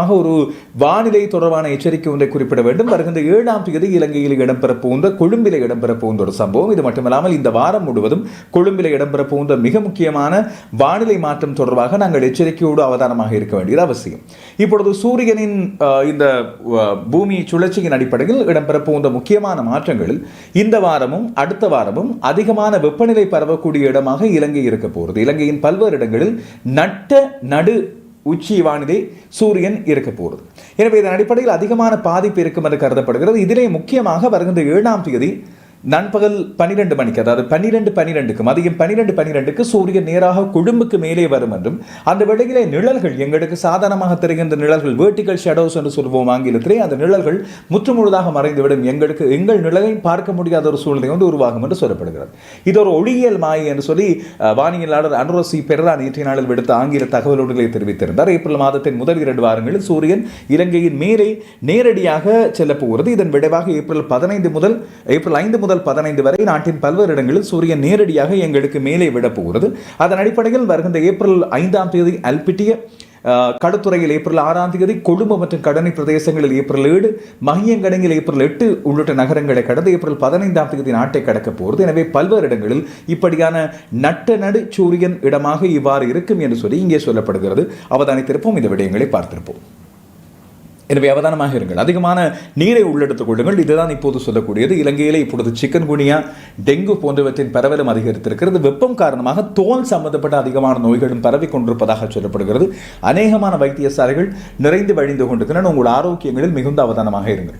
ஆக ஒரு வானிலை தொடர்பான எச்சரிக்கை ஒன்றை குறிப்பிட வேண்டும். வருகின்ற ஏழாம் தேதி இலங்கையில் இடம்பெற போன்ற கொழும்பில் இடம்பெற போன்ற ஒரு சம்பவம். இது மட்டுமல்லாமல் இந்த வாரம் முழுவதும் கொழும்பில் இடம்பெற போன்ற மிக முக்கியமான வானிலை மாற்றம் தொடர்பாக நாங்கள் எச்சரிக்கையோடு அவதானமாக இருக்க வேண்டியது அவசியம். இப்பொழுது சூரியனின் இந்த பூமி சுழற்சியின் அடிப்படையில் இடம்பெற போன்ற முக்கியமான மாற்றங்களில் இந்த வாரமும் அடுத்த வாரமும் அதிகமான வெப்பநிலை பரவக்கூடிய இடமாக இலங்கை இருக்க போகிறது. இலங்கையின் பல்வேறு இடங்களில் நட்ட நடு உச்சி வானிலை சூரியன் இருக்க போகிறது எனவே இதன் அடிப்படையில் அதிகமான பாதிப்பு இருக்கும் என்று கருதப்படுகிறது. இதிலே முக்கியமாக வருகின்ற ஏழாம் தேதி நண்பகல் பன்னிரெண்டு மணிக்கு அதாவது பன்னிரெண்டு பன்னிரெண்டுக்கு மதியம் பன்னிரெண்டு பன்னிரெண்டுக்கு சூரியன் நேராக கொழும்புக்கு மேலே வரும் என்றும் அந்த வேளையிலே நிழல்கள் எங்களுக்கு சாதாரணமாக தெரிகின்ற நிழல்கள் வேர்டிகல் ஷேடோஸ் என்று சொல்வோம் ஆங்கிலத்திலே அந்த நிழல்கள் முற்றுமுழுதாக மறைந்துவிடும். எங்களுக்கு எங்கள் நிழலை பார்க்க முடியாத ஒரு சூழ்நிலை வந்து உருவாகும் என்று சொல்லப்படுகிறது. இது ஒரு ஒளியியல் மாயை என்று சொல்லி வானியலாளர் அனுரசி பெரரா நேற்றைய நாளில் விடுத்த ஆங்கில தகவலோடுகளை தெரிவித்திருந்தார். ஏப்ரல் மாதத்தின் முதல் இரண்டு வாரங்களில் சூரியன் இலங்கையின் மேலே நேரடியாக செல்லப் போகிறது. இதன் விளைவாக ஏப்ரல் பதினைந்து முதல் ஏப்ரல் ஐந்து முதல் முதல் பதினைந்து வரை நாட்டின் பல்வேறு இடங்களில் சூரியன் நேரடியாக எங்களுக்கு மேலே விடப்போகிறது. அதன் அடிப்படையில் வருகின்ற ஏப்ரல் ஐந்தாம் தேதி அல்பிட்டிய அஹ், ஏப்ரல் ஆறாம் தேதி கொழும்பு மற்றும் கடனை பிரதேசங்களில் ஏப்ரல் ஏழு மகியங்கடங்கில் ஏப்ரல் எட்டு உள்ளிட்ட நகரங்களை கடந்து ஏப்ரல் பதினைந்தாம் தேதி நாட்டை கடக்கப் போகிறது. எனவே பல்வேறு இடங்களில் இப்படியான நட்ட நடு சூரியன் இடமாக இவ்வாறு இருக்கும் என்று சொல்லி இங்கே சொல்லப்படுகிறது. அவதானித்திருப்போம். இந்த விடயங்களை பார்த்திருப்போம். எனவே அவதானமாக இருங்கள். அதிகமான நீரை உள்ளெடுத்துக் கொள்ளுங்கள். இதுதான் இப்போது சொல்லக்கூடியது. இலங்கையிலே இப்பொழுது சிக்கன் குனியா டெங்கு போன்றவற்றின் பரவலும் அதிகரித்திருக்கிறது. வெப்பம் காரணமாக தோல் சம்பந்தப்பட்ட அதிகமான நோய்களும் பரவி கொண்டிருப்பதாக சொல்லப்படுகிறது. அநேகமான வைத்தியசாலைகள் நிறைந்து வழிந்து கொண்டிருக்கின்றன. உங்கள் ஆரோக்கியங்களில் மிகுந்த அவதானமாக இருங்கள்.